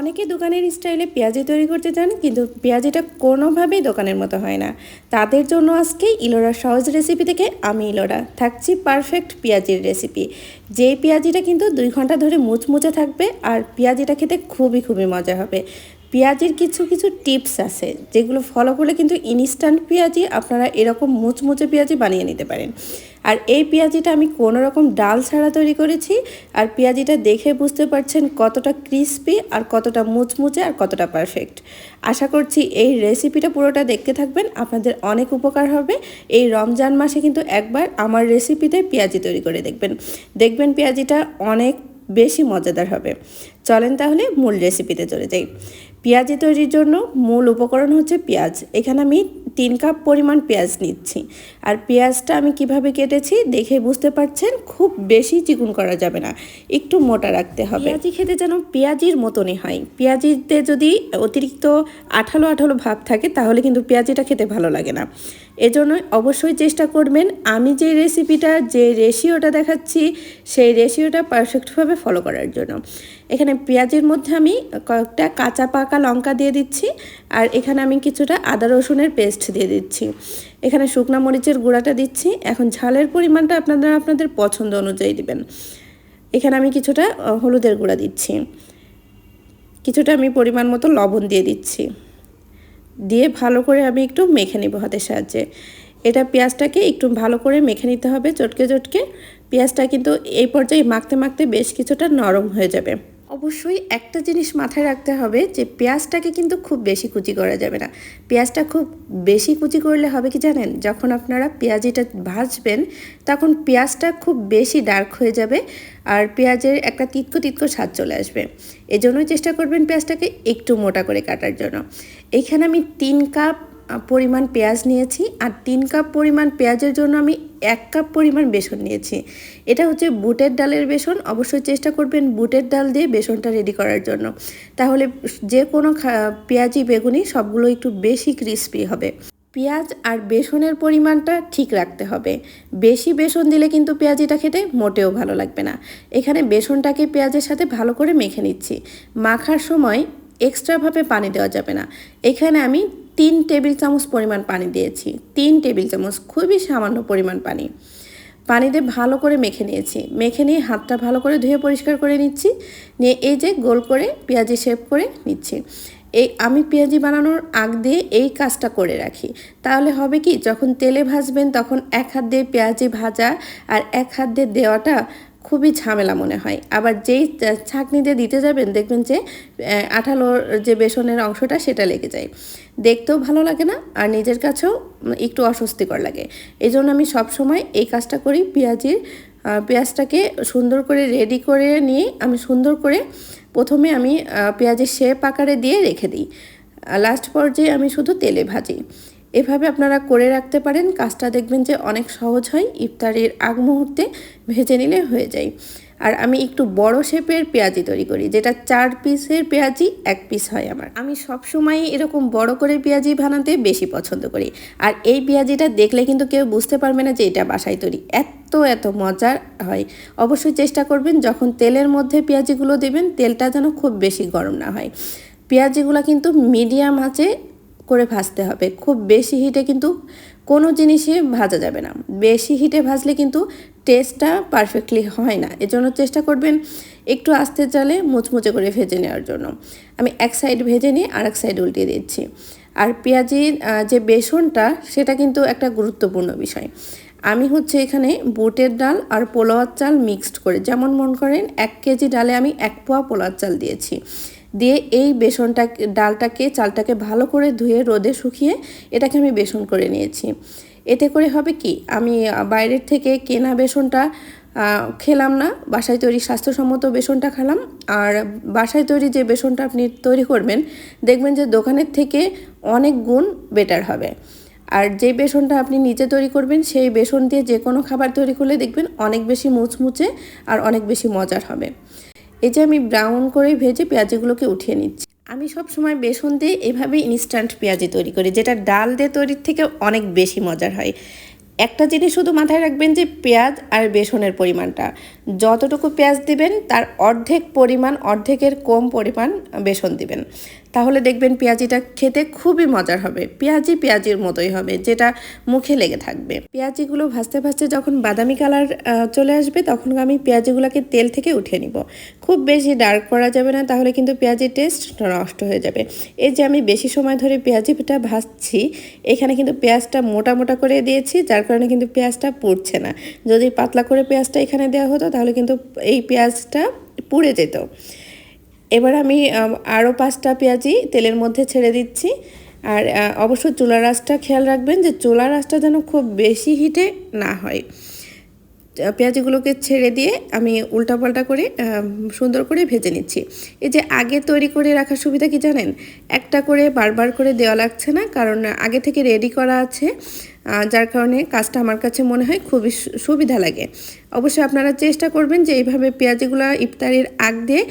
অনেকে দোকানের স্টাইলে পেঁয়াজি তৈরি করতে চান, কিন্তু পেঁয়াজিটা কোনোভাবেই দোকানের মতো হয় না। তাদের জন্য আজকে ইলোরা সহজ রেসিপি থেকে আমি ইলোরা। থাকছি পারফেক্ট পেঁয়াজির রেসিপি যেই পেঁয়াজিটা কিন্তু দুই ঘণ্টা ধরে মুচমুচে থাকবে, আর পেঁয়াজিটা খেতে খুবই খুবই মজা হবে। পেঁয়াজির কিছু কিছু টিপস আছে যেগুলো ফলো করলে কিন্তু ইনস্ট্যান্ট পেঁয়াজি আপনারা এরকম মুচমুচে পেঁয়াজি বানিয়ে নিতে পারেন। আর এই পেঁয়াজিটা আমি কোনো রকম ডাল ছাড়া তৈরি করেছি আর পেঁয়াজিটা দেখে বুঝতে পারছেন কতটা ক্রিস্পি আর কতটা মুচমুচে আর কতটা পারফেক্ট আশা করছি এই রেসিপিটা পুরোটা দেখতে থাকবেন, আপনাদের অনেক উপকার হবে। এই রমজান মাসে কিন্তু একবার আমার রেসিপিতে পেঁয়াজি তৈরি করে দেখবেন। দেখবেন পেঁয়াজিটা অনেক বেশি মজাদার হবে। চলেন তাহলে মূল রেসিপিতে চলে যাই। পেঁয়াজি তৈরির জন্য মূল উপকরণ হচ্ছে পেঁয়াজ। এখানে আমি তিন কাপ পরিমাণ পেঁয়াজ নিচ্ছি। আর পেঁয়াজটা আমি কীভাবে কেটেছি দেখে বুঝতে পারছেন, খুব বেশি চিকুন করা যাবে না, একটু মোটা রাখতে হবে। পেঁয়াজি খেতে যেন পেঁয়াজির মতনই হয়। পেঁয়াজিতে যদি অতিরিক্ত আঠালো আঠালো ভাব থাকে, তাহলে কিন্তু পেঁয়াজিটা খেতে ভালো লাগে না। এজন্য অবশ্যই চেষ্টা করবেন। আমি যে রেসিপিটা যে রেশিওটা দেখাচ্ছি, সেই রেশিওটা পারফেক্টভাবে ফলো করার জন্য। এখানে পেঁয়াজের মধ্যে আমি কয়েকটা কাঁচা পাকা লঙ্কা দিয়ে দিচ্ছি আর এখানে আমি কিছুটা আদা রসুনের পেস্ট দিয়ে দিচ্ছি। এখানে শুকনা মরিচের গুঁড়াটা দিচ্ছি। এখন ঝালের পরিমাণটা আপনারা আপনাদের পছন্দ অনুযায়ী দিবেন। এখানে আমি কিছুটা হলুদের গুঁড়া দিচ্ছি। কিছুটা আমি পরিমাণ মতো লবণ দিয়ে দিচ্ছি। দিয়ে ভালো করে আমি একটু মেখে নেব হাতের সাহায্যে। এটা পেঁয়াজটাকে একটু ভালো করে মেখে নিতে হবে, চটকে চটকে। পেঁয়াজটা কিন্তু এই পর্যায়ে মাখতে মাখতে বেশ কিছুটা নরম হয়ে যাবে। অবশ্যই একটা জিনিস মাথায় রাখতে হবে যে পেঁয়াজটাকে কিন্তু খুব বেশি কুচি করা যাবে না। পেঁয়াজটা খুব বেশি কুচি করলে হবে কি জানেন? যখন আপনারা পেঁয়াজিটা ভাজবেন, তখন পেঁয়াজটা খুব বেশি ডার্ক হয়ে যাবে আর পেঁয়াজের একটা তিতকো তিতকো স্বাদ চলে আসবে। এজন্যই চেষ্টা করবেন পেঁয়াজটাকে একটু মোটা করে কাটার জন্য। এখানে আমি তিন কাপ পরিমাণ পেঁয়াজ নিয়েছি আর তিন কাপ পরিমাণ পেঁয়াজের জন্য আমি এক কাপ পরিমাণ বেসন নিয়েছি। এটা হচ্ছে বুটের ডালের বেসন। অবশ্যই চেষ্টা করবেন বুটের ডাল দিয়ে বেসনটা রেডি করার জন্য। তাহলে যে কোনো পেঁয়াজি, বেগুনি সবগুলো একটু বেশি ক্রিস্পি হবে। পেঁয়াজ আর বেসনের পরিমাণটা ঠিক রাখতে হবে। বেশি বেসন দিলে কিন্তু পেঁয়াজিটা খেতে মোটেও ভালো লাগবে না। এখানে বেসনটাকে পেঁয়াজের সাথে ভালো করে মেখে নিচ্ছি। মাখার সময় এক্সট্রাভাবে পানি দেওয়া যাবে না। এখানে আমি তিন টেবিল চামচ পরিমাণ পানি দিয়েছি। তিন টেবিল চামচ খুবই সামান্য পরিমাণ পানি। পানি দিয়ে ভালো করে মেখে নিয়েছি। মেখে নিয়ে হাতটা ভালো করে ধুয়ে পরিষ্কার করে নিচ্ছি। নিয়ে এই যে গোল করে পেঁয়াজি শেপ করে নিচ্ছি। এই আমি পেঁয়াজি বানানোর আগ দিয়ে এই কাজটা করে রাখি। তাহলে হবে কি, যখন তেলে ভাজবেন তখন এক হাত দিয়ে পেঁয়াজি ভাজা আর এক হাত দিয়ে দেওয়াটা খুবই ঝামেলা মনে হয়। আবার যেই ছাঁকনি দিয়ে দিতে যাবেন, দেখবেন যে আঠালোর যে বেসনের অংশটা সেটা লেগে যায়। দেখতেও ভালো লাগে না, আর নিজের কাছেও একটু অস্বস্তিকর লাগে। এই জন্য আমি সবসময় এই কাজটা করি, পেঁয়াজির পেঁয়াজটাকে সুন্দর করে রেডি করে নিয়ে আমি সুন্দর করে প্রথমে আমি পেঁয়াজের শেপ আকারে দিয়ে রেখে দিই। লাস্ট পর্যায়ে আমি শুধু তেলে ভাজি। এভাবে আপনারা করে রাখতে পারেন। কাজটা দেখবেন যে অনেক সহজ হয়। ইফতারের আগ মুহূর্তে ভেজে নিলে হয়ে যায়। আর আমি একটু বড় শেপের পেঁয়াজি তৈরি করি, যেটা চার পিসের পেঁয়াজি এক পিস হয় আমার। আমি সব সময় এরকম বড় করে পেঁয়াজি বানাতে বেশি পছন্দ করি। আর এই পেঁয়াজিটা দেখলে কিন্তু কেউ বুঝতে পারবে না যে এটা বাসায় তৈরি। এত এত মজার হয়। অবশ্যই চেষ্টা করবেন, যখন তেলের মধ্যে পেঁয়াজিগুলো দেবেন, তেলটা যেন খুব বেশি গরম না হয়। পেঁয়াজিগুলো কিন্তু মিডিয়াম আঁচে করে ভাজতে হবে। খুব বেশি হিটে কিন্তু কোনো জিনিসই ভাজা যাবে না। বেশি হিটে ভাজলে কিন্তু টেস্টটা পারফেক্টলি হয় না। এজন্য চেষ্টা করবেন একটু আস্তে চালে মুচমুচে করে ভেজে নেওয়ার জন্য। আমি এক সাইড ভেজে নিয়ে আর এক সাইড উল্টিয়ে দিচ্ছি। আর পেঁয়াজির যে বেসনটা, সেটা কিন্তু একটা গুরুত্বপূর্ণ বিষয়। আমি হচ্ছে এখানে বুটের ডাল আর পোলাওয়ার চাল মিক্সড করে, যেমন মন করেন এক কেজি ডালে আমি এক পোয়া পোলাওয়ার চাল দিয়েছি। দিয়ে এই বেসনটা, ডালটাকে, চালটাকে ভালো করে ধুয়ে রোদে শুকিয়ে এটাকে আমি বেসন করে নিয়েছি। এতে করে হবে কি? আমি বাইরের থেকে কেনা বেসনটা খেলাম না। বাসায় তৈরি স্বাস্থ্যসম্মত বেসনটা খেলাম। আর বাসায় তৈরি যে বেসনটা আপনি তৈরি করবেন, দেখবেন যে দোকানের থেকে অনেক গুণ বেটার হবে। আর যে বেসনটা আপনি নিজে তৈরি করবেন, সেই বেসন দিয়ে যে কোনো খাবার তৈরি করলে দেখবেন অনেক বেশি মুচমুচে আর অনেক বেশি মজার হবে। এই যে আমি ব্রাউন করে ভেজে পেঁয়াজিগুলোকে উঠিয়ে নিচ্ছি। আমি সব সময় বেসন দিয়ে এভাবেই ইনস্ট্যান্ট পেঁয়াজি তৈরি করি, যেটা ডাল দিয়ে তৈরির থেকে অনেক বেশি মজার হয়। একটা জিনিস শুধু মাথায় রাখবেন যে পেঁয়াজ আর বেসনের পরিমাণটা। যতটুকু পেঁয়াজ দিবেন, তার অর্ধেক পরিমাণ, অর্ধেকের কম পরিমাণ বেসন দিবেন। তাহলে দেখবেন পেঁয়াজিটা খেতে খুবই মজার হবে। পেঁয়াজি পেঁয়াজির মতোই হবে, যেটা মুখে লেগে থাকবে। পেঁয়াজিগুলো ভাজতে ভাজতে যখন বাদামি কালার চলে আসবে, তখন আমি পেঁয়াজিগুলোকে তেল থেকে উঠিয়ে নিব। খুব বেশি ডার্ক করা যাবে না, তাহলে কিন্তু পেঁয়াজির টেস্ট নষ্ট হয়ে যাবে। এই যে আমি বেশি সময় ধরে পেঁয়াজিটা ভাজছি, এখানে কিন্তু পেঁয়াজটা মোটা মোটা করে দিয়েছি, যার কারণে কিন্তু পেঁয়াজটা পুড়ছে না। যদি পাতলা করে পেঁয়াজটা এখানে দেওয়া হতো, তাহলে কিন্তু এই পেঁয়াজটা পুড়ে যেত। এবার আমি আরও পাঁচটা পেঁয়াজি তেলের মধ্যে ছেড়ে দিচ্ছি। আর অবশ্য চুলা রাসটা খেয়াল রাখবেন যে চুলা রাসটা যেন খুব বেশি হিটে না হয়। পেঁয়াজগুলোকে ছেড়ে দিয়ে আমি উল্টাপাল্টা করে সুন্দর করে ভেজে নিচ্ছি। এই যে আগে তৈরি করে রাখার সুবিধা কি জানেন? একটা করে বারবার করে দেওয়া লাগছে না, কারণ আগে থেকে রেডি করা আছে। যার কারণে কাজটা আমার কাছে মনে হয় খুবই সুবিধা লাগে। অবশ্যই আপনারা চেষ্টা করবেন যে এইভাবে পেঁয়াজিগুলো ইফতারির আগ দিয়ে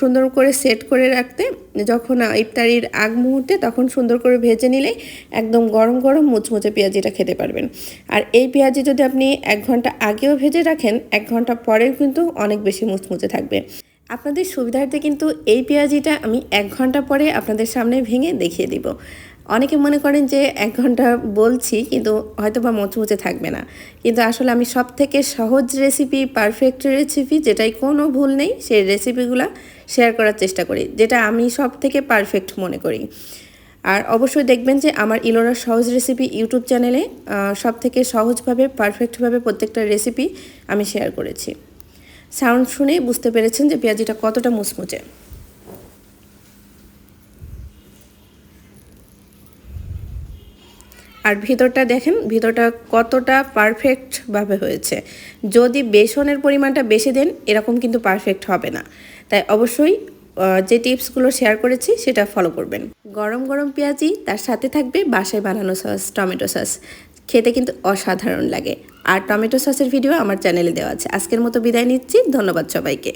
সুন্দর করে সেট করে রাখতে। যখন ইফতারির আগ মুহূর্তে তখন সুন্দর করে ভেজে নিলেই একদম গরম গরম মুচমুচে পেঁয়াজিটা খেতে পারবেন। আর এই পেঁয়াজি যদি আপনি এক ঘণ্টা আগেও ভেজে রাখেন, এক ঘণ্টা পরেও কিন্তু অনেক বেশি মুচমুচে থাকবে। আপনাদের সুবিধার্থে কিন্তু এই পেঁয়াজিটা আমি এক ঘণ্টা পরে আপনাদের সামনে ভেঙে দেখিয়ে দিব। অনেকে মনে করেন যে এক ঘণ্টা বলছি, কিন্তু হয়তো বা মুচমুচে থাকবে না। কিন্তু আসলে আমি সব থেকে সহজ রেসিপি পারফেক্ট রেসিপি যেটাই কোনো ভুল নেই, সেই রেসিপিগুলো শেয়ার করার চেষ্টা করি, যেটা আমি সব থেকে পারফেক্ট মনে করি। আর অবশ্যই দেখবেন যে আমার ইলোরার সহজ রেসিপি ইউটিউব চ্যানেলে সব থেকে সহজভাবে পারফেক্টভাবে প্রত্যেকটা রেসিপি আমি শেয়ার করেছি। সাউন্ড শুনে বুঝতে পেরেছেন যে পেঁয়াজিটা কতটা মুচমুচে। আর ভিতরটা দেখেন, ভিতরটা কতটা পারফেক্টভাবে হয়েছে। যদি বেসনের পরিমাণটা বেশি দেন, এরকম কিন্তু পারফেক্ট হবে না। তাই অবশ্যই যে টিপসগুলো শেয়ার করেছি, সেটা ফলো করবেন। গরম গরম পেঁয়াজি, তার সাথে থাকবে বাসায় বানানো সস টমেটো সস খেতে কিন্তু অসাধারণ লাগে। আর টমেটো সসের ভিডিও আমার চ্যানেলে দেওয়া আছে। আজকের মতো বিদায় নিচ্ছি। ধন্যবাদ সবাইকে।